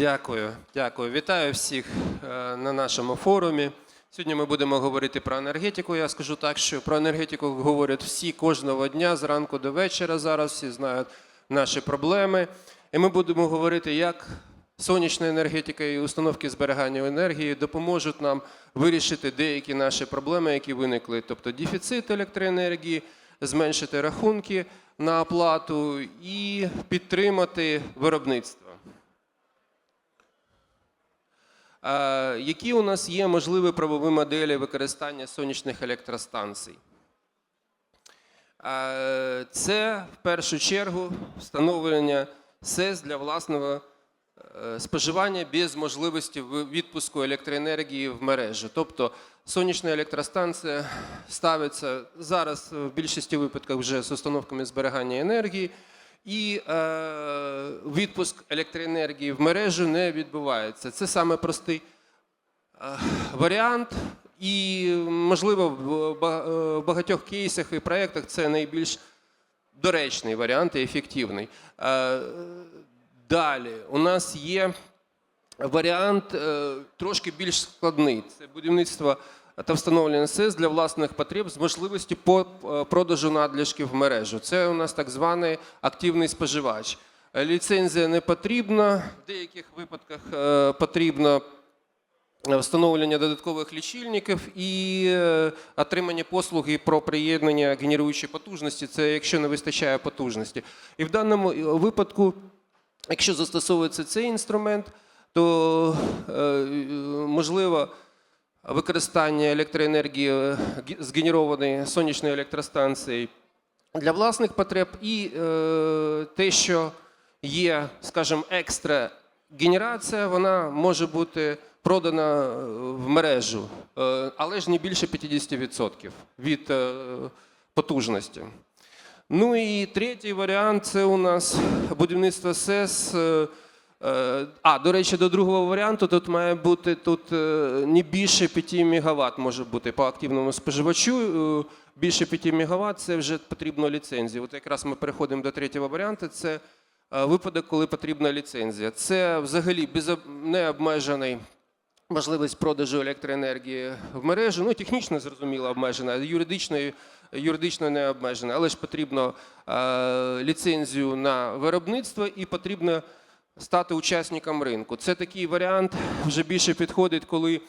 Дякую, дякую. Вітаю всіх е, на нашому форумі. Сьогодні ми будемо говорити про енергетику. Я скажу так, що про енергетику говорять всі кожного дня, зранку до вечора. Зараз всі знають наші проблеми. І ми будемо говорити, як сонячна енергетика і установки зберігання енергії допоможуть нам вирішити деякі наші проблеми, які виникли, тобто дефіцит електроенергії, зменшити рахунки на оплату і підтримати виробництво. Е, Які у нас є можливі правові моделі використання сонячних електростанцій? Це в першу чергу встановлення СЕС для власного е, споживання без можливості відпуску електроенергії в мережу. Тобто сонячна електростанція ставиться зараз в більшості випадків вже з установками зберігання енергії, і е, відпуск електроенергії в мережу не відбувається. Це саме простий е, варіант, і можливо в е, багатьох кейсах і проєктах це найбільш доречний варіант і ефективний. Е, Далі у нас є варіант е, трошки більш складний. Це будівництво та встановлення СЕС для власних потреб з можливістю по е, продажу надлишків в мережу. Це у нас так званий активний споживач. Е, Ліцензія не потрібна, в деяких випадках е, потрібно встановлення додаткових лічильників і отримання послуги про приєднання генеруючої потужності, це якщо не вистачає потужності. І в даному випадку, якщо застосовується цей інструмент, то можливо використання електроенергії е, згенерованої сонячної електростанції для власних потреб і е, те, що є, скажімо, екстра генерація, вона може бути продана е, в мережу, але ж не більше 50% від потужності. Ну і третій варіант це у нас будівництво СЕС. Е, А, до речі, до другого варіанту тут має бути тут е, не більше 5 МВт може бути по активному споживачу. е, Більше 5 МВт це вже потрібно ліцензія. От якраз ми переходимо до третього варіанту. Це випадок, коли потрібна ліцензія. Це взагалі необмежений можливість продажу електроенергії в мережу. Ну, технічно зрозуміло обмежена, юридично, юридично не обмежена, але ж потрібно ліцензію на виробництво і потрібно стати учасником ринку. Це такий варіант вже більше підходить, коли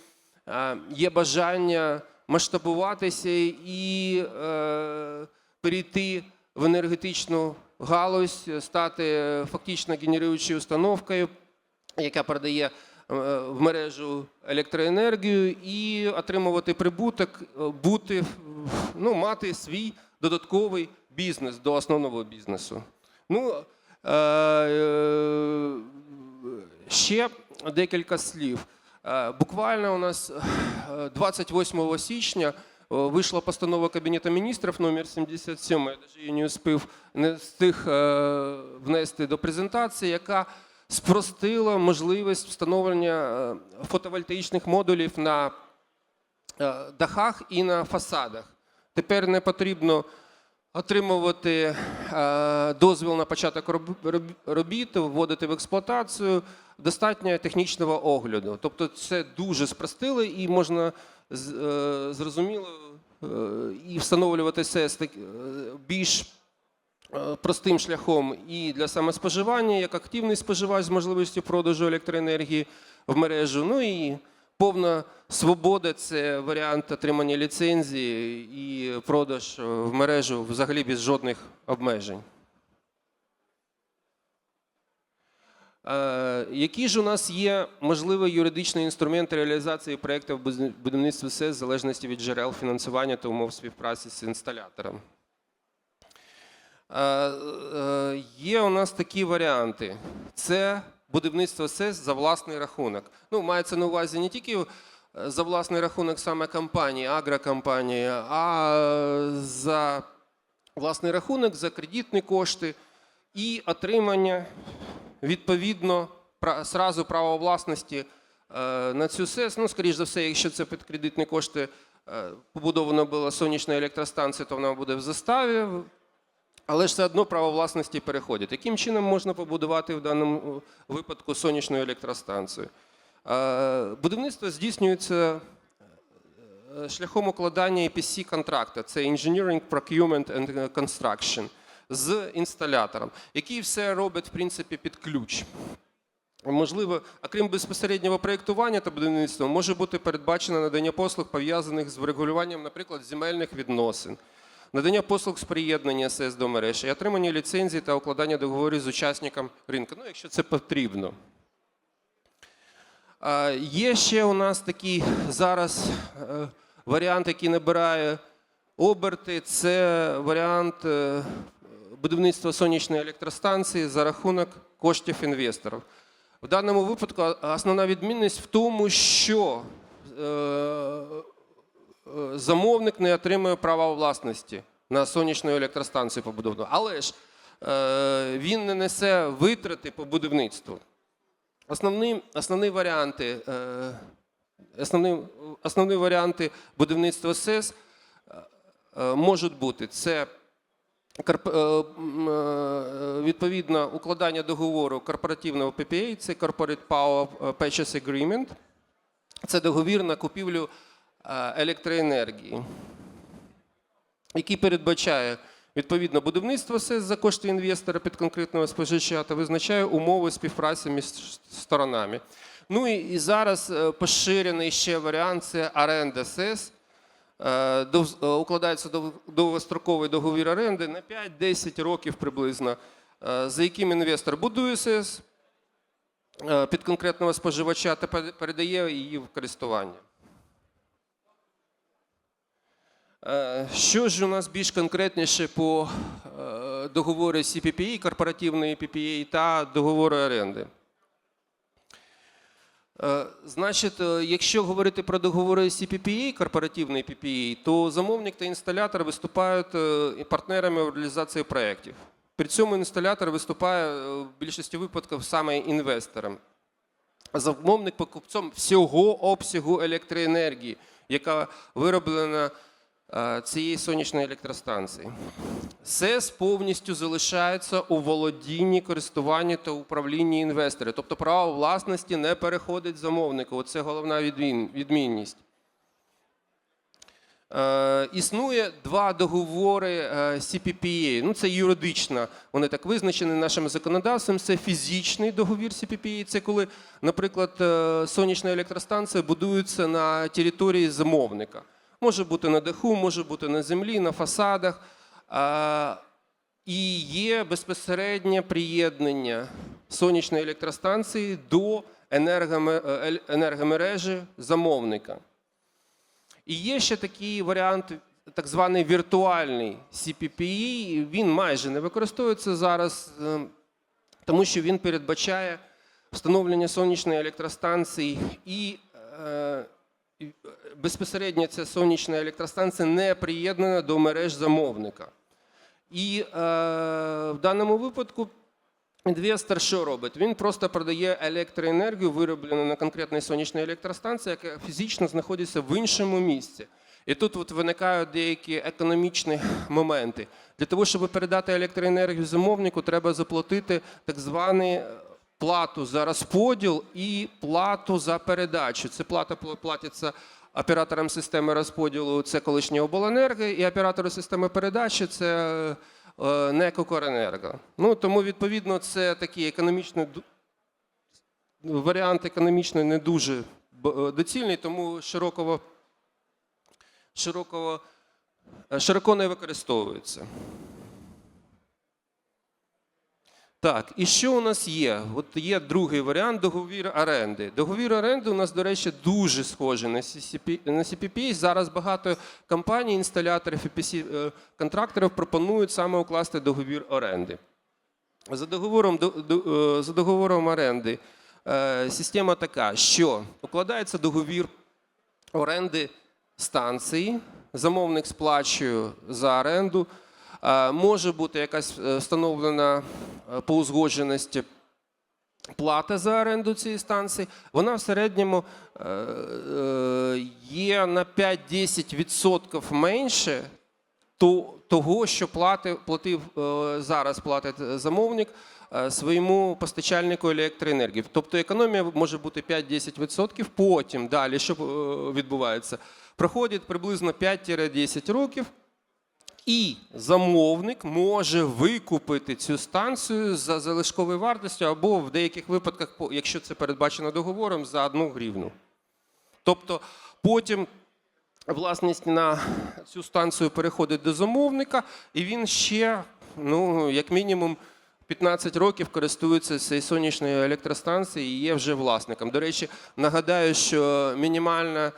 е, є бажання масштабуватися і е, перейти в енергетичну галузь, стати фактично генеруючою установкою, яка продає е, в мережу електроенергію і отримувати прибуток, бути, ну, мати свій додатковий бізнес до основного бізнесу. Ну, ще декілька слів. Е, Буквально у нас е, 28 січня е, вийшла постанова Кабінету міністрів номер 77, я навіть її не встиг, не встиг е, внести до презентації, яка спростила можливість встановлення е, фотовольтаїчних модулів на е, дахах і на фасадах. Тепер не потрібно отримувати е, дозвіл на початок роб- роб- робіт, вводити в експлуатацію. Достатньо технічного огляду. Тобто це дуже спростили і можна е, зрозуміло е, і встановлювати це більш простим шляхом і для самоспоживання, як активний споживач з можливістю продажу електроенергії в мережу. Ну і повна свобода це варіант отримання ліцензії і продаж е, в мережу взагалі без жодних обмежень. Е, Які ж у нас є можливі юридичні інструменти реалізації проєктів будівництва СЕС в залежності від джерел фінансування та умов співпраці з інсталятором? Е, Є у нас такі варіанти. Це будівництво СЕС за власний рахунок. Ну, мається на увазі не тільки е, за власний рахунок саме компанії, агрокомпанії, а е, за власний рахунок, за кредитні кошти і отримання відповідно сразу права власності е, на цю СЕС. Ну, скоріш за все, якщо це під кредитні кошти побудована була сонячна електростанція, то вона буде в заставі але ж все одно право власності переходить. Яким чином можна побудувати в даному е, випадку сонячну електростанцію? Е, Будівництво здійснюється е, шляхом укладання EPC контракту, це Engineering, Procurement and Construction, з інсталятором, який все робить в принципі під ключ. Можливо, а крім безпосереднього проєктування та будівництва, може бути передбачено надання послуг, пов'язаних з врегулюванням, наприклад, земельних відносин, надання послуг з приєднання СС до мереж і отримання ліцензій та укладання договорів з учасником ринку, ну, якщо це потрібно. Є ще у нас такий зараз е, варіант, який набирає оберти. Це варіант е, будівництва сонячної електростанції за рахунок коштів інвесторів. В даному випадку основна відмінність в тому, що е, замовник не отримує права власності на сонячну електростанцію побудовану, але ж е, він не несе витрати по будівництву. Основні, основні варіанти, е, основні, основні варіанти будівництва СЕС е, можуть бути це відповідно укладання договору корпоративного PPA, це Corporate Power Purchase Agreement. Це договір на купівлю електроенергії, який передбачає відповідно будівництво СЕС за кошти інвестора під конкретного споживача та визначає умови співпраці між сторонами. Ну і, зараз е, поширений ще варіант це оренда СЕС. Е, е, Укладається дов- довгостроковий договір оренди на 5-10 років приблизно, е, за яким інвестор будує СЕС е, під конкретного споживача та передає її в користування. Е, Що ж у нас більш конкретніше по е, договору CPPA, корпоративної PPA та договору оренди? Е, Значить, е, якщо говорити про договори CPPA, корпоративний PPA, то замовник та інсталятор виступають е, партнерами в реалізації проєктів. При цьому інсталятор виступає е, в більшості випадків саме інвестором. Замовник покупцем всього обсягу електроенергії, яка вироблена е, цієї сонячної електростанції. СЕС повністю залишається у володінні, користуванні та управлінні інвестора. Тобто право власності не переходить замовнику. Оце головна відмінність. Е, існує два договори е, CPPA. Ну, це юридично, вони так визначені нашим законодавством. Це фізичний договір CPPA. Це коли, наприклад, е, сонячна електростанція будується на території замовника. Може бути на даху, може бути на землі, на фасадах. Е, і є безпосереднє приєднання сонячної електростанції до е, ель- енергомережі замовника. І є ще такий варіант, так званий віртуальний CPPE. Він майже не використовується зараз, е, тому що він передбачає встановлення сонячної електростанції і е, е, безпосередньо ця сонячна електростанція не приєднана до мереж замовника. І е, в даному випадку інвестор що робить? Він просто продає електроенергію, вироблену на конкретній сонячній електростанції, яка фізично знаходиться в іншому місці. І тут от виникають деякі економічні моменти. Для того, щоб передати електроенергію замовнику, треба заплатити так звану плату за розподіл і плату за передачу. Це плата платиться операторам системи розподілу, це колишнє обленерго, і оператору системи передачі це е, НЕК Ну, тому, відповідно, це такий економічний варіант економічно не дуже е, доцільний, тому широкого, широкого, е, широко не використовується. Так, і що у нас є? От є другий варіант договір оренди. Договір оренди у нас, до речі, дуже схожий на CPP. Зараз багато компаній, інсталяторів і PC-контракторів пропонують саме укласти договір оренди. За договором, до- до- е, за договором оренди е, система така, що укладається договір оренди станції, замовник сплачує за оренду. Може бути якась е, встановлена е, по узгодженості плата за оренду цієї станції. Вона в середньому е, є на 5-10% менше того, що платив, зараз платить замовник своєму постачальнику електроенергії. Тобто економія може бути 5-10%, потім далі, що відбувається, проходить приблизно 5-10 років. І замовник може викупити цю станцію за залишковою вартістю або в деяких випадках, якщо це передбачено договором, за одну гривну. Тобто потім власність на цю станцію переходить до замовника, і він ще, ну, як мінімум, 15 років користується цією сонячною електростанцією і є вже власником. До речі, нагадаю, що мінімальна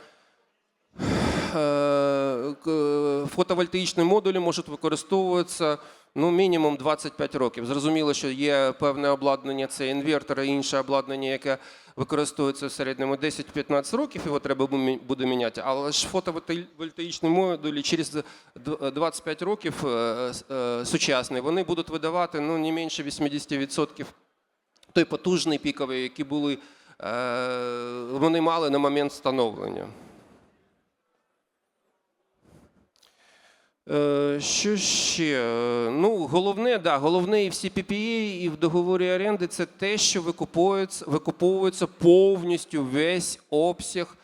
фотовольтаїчні модулі можуть використовуватися ну, мінімум 25 років. Зрозуміло, що є певне обладнання, це інвертори, інше обладнання, яке використовується в середньому 10-15 років, його треба бу- буде міняти. Але ж фотовольтаїчні модулі через д- 25 років е, е, сучасні, вони будуть видавати ну, не менше 80% той потужний піковий, які були, е, вони мали на момент встановлення. Що ще? Е, Ну, головне, да, головне і в CPPA, і в договорі оренди це те, що викуповується, викуповується повністю весь обсяг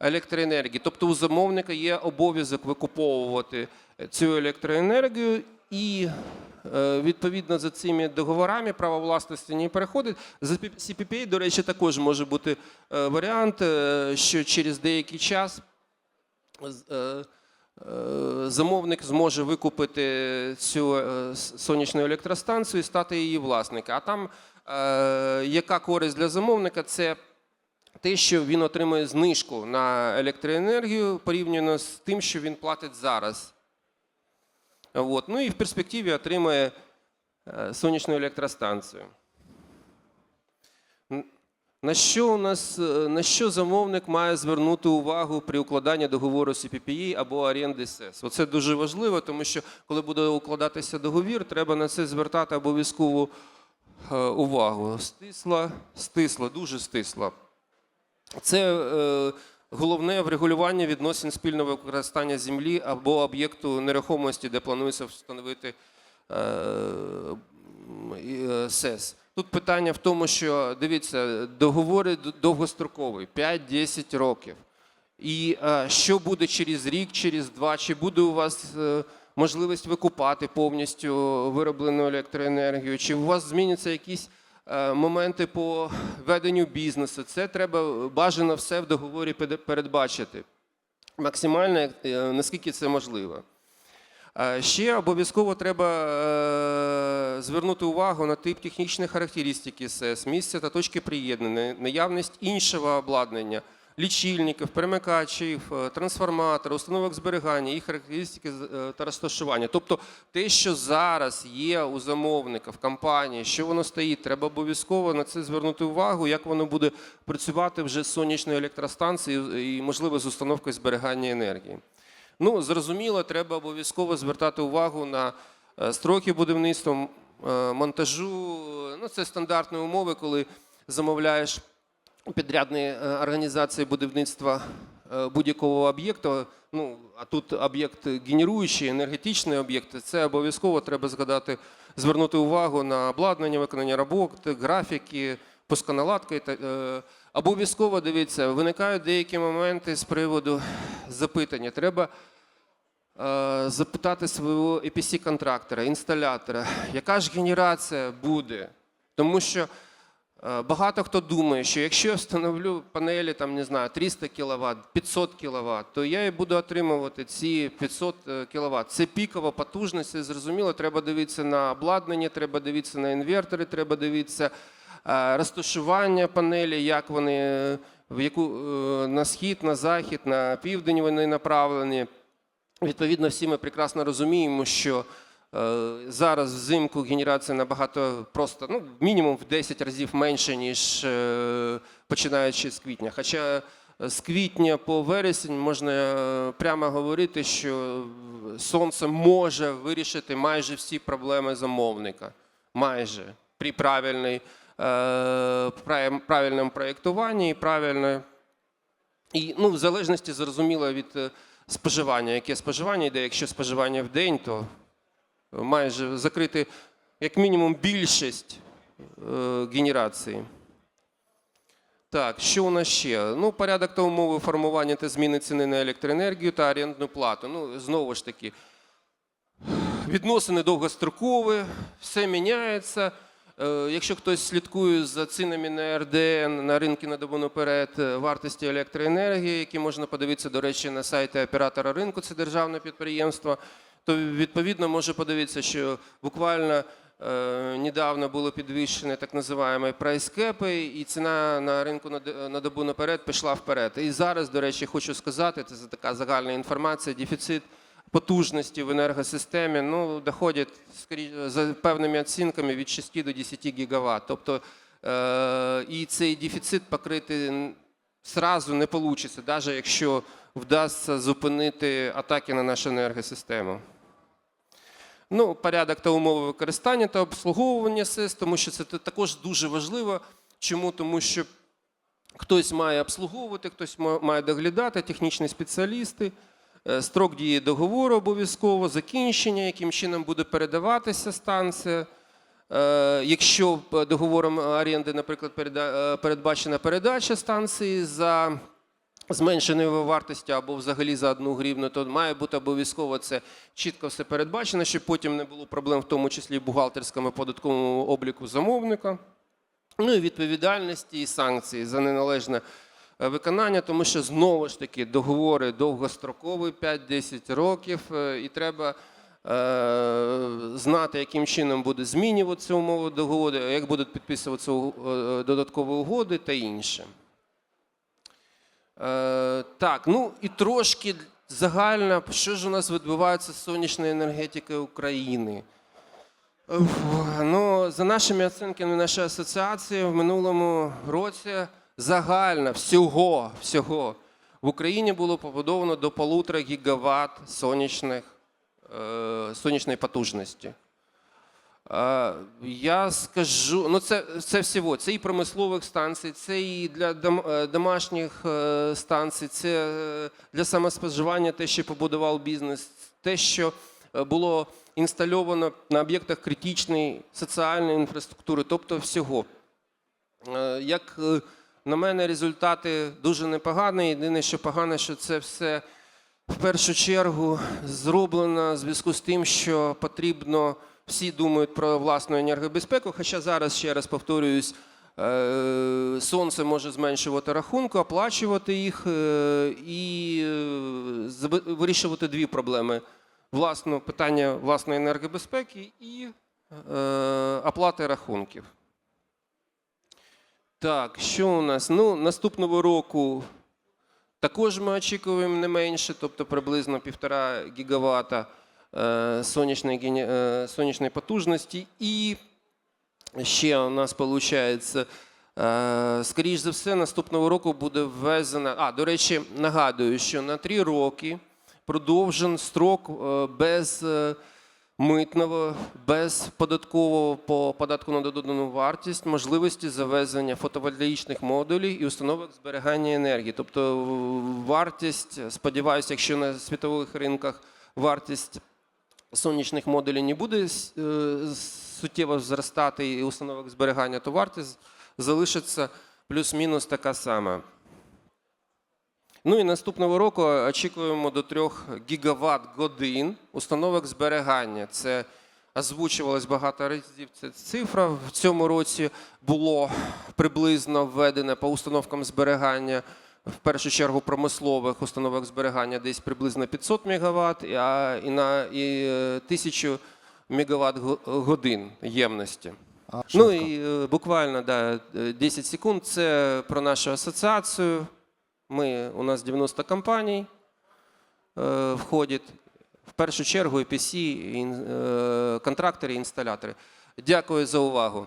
електроенергії. Тобто у замовника є обов'язок викуповувати цю електроенергію і е, відповідно за цими договорами право власності не переходить. За CPPA, до речі, також може бути е, варіант, е, що через деякий час е, е, замовник зможе викупити цю е, сонячну електростанцію і стати її власником. А там е, яка користь для замовника? Це те, що він отримує знижку на електроенергію порівняно з тим, що він платить зараз. От. Ну і в перспективі отримує е, сонячну електростанцію. На що у нас е, на що замовник має звернути увагу при укладанні договору CPPA або оренди СЕС? Оце дуже важливо, тому що коли буде укладатися договір, треба на це звертати обов'язкову е, увагу. Стисла, стисла, дуже стисла. Це е, головне врегулювання відносин спільного використання землі або об'єкту нерухомості, де планується встановити е, е, СЕС. Тут питання в тому, що дивіться, договори довгострокові, 5-10 років. І е, що буде через рік, через два? Чи буде у вас е, можливість викупати повністю вироблену електроенергію? Чи у вас зміняться якісь е, моменти по веденню бізнесу? Це треба бажано все в договорі передбачити. Максимально, наскільки це можливо. Е, Ще обов'язково треба е, звернути увагу на тип технічної характеристики СЕС, місце та точки приєднання, наявність іншого обладнання, лічильників, перемикачів, е, трансформатора, установок зберігання, їх характеристики та розташування. Тобто те, що зараз є у замовника в компанії, що воно стоїть, треба обов'язково на це звернути увагу, як воно буде працювати вже з сонячною електростанцією і, можливо, з установкою зберігання енергії. Ну, зрозуміло, треба обов'язково звертати увагу на е, строки будівництва, е, монтажу. Ну, це стандартні умови, коли замовляєш у підрядної е, організації будівництва будь-якого об'єкту. Ну, а тут об'єкт генеруючий, енергетичний об'єкт. Це обов'язково треба згадати, звернути увагу на обладнання, виконання роботи, графіки, пусконаладки. Е, Обов'язково дивіться, виникають деякі моменти з приводу запитання. Треба е, запитати свого EPC-контрактора, інсталятора, яка ж генерація буде. Тому що е, багато хто думає, що якщо я встановлю панелі, там, не знаю, 300 кВт, 500 кВт, то я і буду отримувати ці 500 кВт. Це пікова потужність, це зрозуміло, треба дивитися на обладнання, треба дивитися на інвертори, треба дивитися е, розташування панелі, як вони, е, в яку, е, на схід, на захід, на південь вони направлені. Відповідно, всі ми прекрасно розуміємо, що е, зараз взимку генерація набагато просто, ну, мінімум в 10 разів менше, ніж е, починаючи з квітня. Хоча з квітня по вересень можна е, прямо говорити, що сонце може вирішити майже всі проблеми замовника. Майже при правильній, е, прав- правильному проєктуванні і правильної і ну, в залежності зрозуміло від е, споживання. Яке споживання йде? Якщо споживання в день, то майже закрити як мінімум більшість е, генерації. Так, що у нас ще? Ну, порядок та умови формування та зміни ціни на електроенергію та орендну плату. Ну, знову ж таки, відносини довгострокові, все міняється. Е, Якщо хтось слідкує за цінами на РДН, на ринки на добу наперед, е, вартості електроенергії, які можна подивитися, до речі, на сайті оператора ринку, це державне підприємство, то відповідно може подивитися, що буквально е, недавно було підвищені так називаємо прайскепи, і ціна на ринку на добу наперед пішла вперед. І зараз, до речі, хочу сказати, це така загальна інформація, дефіцит потужності в енергосистемі ну, доходять скоріше, за певними оцінками від 6 до 10 гігават. Тобто е, і цей дефіцит покрити зразу не вийде, навіть якщо вдасться зупинити атаки на нашу енергосистему. Ну, порядок та умови використання та обслуговування СЕС, тому що це також дуже важливо. Чому? Тому що хтось має обслуговувати, хтось має доглядати, технічні спеціалісти, строк дії договору обов'язково, закінчення, яким чином буде передаватися станція. Е, Якщо договором оренди, наприклад, е, передбачена передача станції за зменшеною вартістю або взагалі за одну гривну, то має бути обов'язково це чітко все передбачено, щоб потім не було проблем, в тому числі бухгалтерському податковому обліку замовника. Ну і відповідальності і санкції за неналежне е, виконання, тому що знову ж таки договори довгострокові 5-10 років, е, і треба е, знати, яким чином буде змінюватися умови договору, як будуть підписуватися е, додаткові угоди та інше. Е, так, ну і трошки загально, що ж у нас відбувається з сонячною енергетикою України. Ну, за нашими оцінками нашої асоціації в минулому році загально всього, всього в Україні було побудовано до полутора гігават сонячних, е, сонячної потужності. Е, Я скажу, ну це, це всього, це і промислових станцій, це і для е, домашніх е, станцій, це е, для самоспоживання, те, що побудував бізнес, те, що було інстальовано на об'єктах критичної соціальної інфраструктури, тобто всього. Як на мене, результати дуже непогані. Єдине, що погано, що це все в першу чергу зроблено в зв'язку з тим, що потрібно, всі думають про власну енергобезпеку. Хоча зараз, ще раз повторююсь, е, сонце може зменшувати рахунку, оплачувати їх е, і е, вирішувати дві проблеми: власне питання власної енергобезпеки і оплати рахунків. Так, що у нас? Ну, наступного року також ми очікуємо не менше, тобто приблизно півтора гігавата е, сонячної, е, сонячної потужності. І ще у нас виходить, е, скоріш за все, наступного року буде ввезена. А, до речі, нагадую, що на три роки продовжен строк без. Митного, без податкового по податку на додану вартість, можливості завезення фотовольтаїчних модулів і установок зберігання енергії. Тобто вартість, сподіваюся, якщо на світових ринках вартість сонячних модулів не буде е, суттєво зростати і установок зберігання, то вартість залишиться плюс-мінус така сама. Ну і наступного року очікуємо до 3 гігават годин установок зберігання. Це озвучувалось багато разів. Це цифра в цьому році було приблизно введено по установкам зберігання. В першу чергу промислових установок зберігання десь приблизно 500 МВт, а і на і е, 1000 МВт годин ємності. А, Ну і е, буквально да, е, 10 секунд. Це про нашу асоціацію. Ми, у нас 90 компаній е. В першу чергу EPC, контрактори і інсталятори. Дякую за увагу.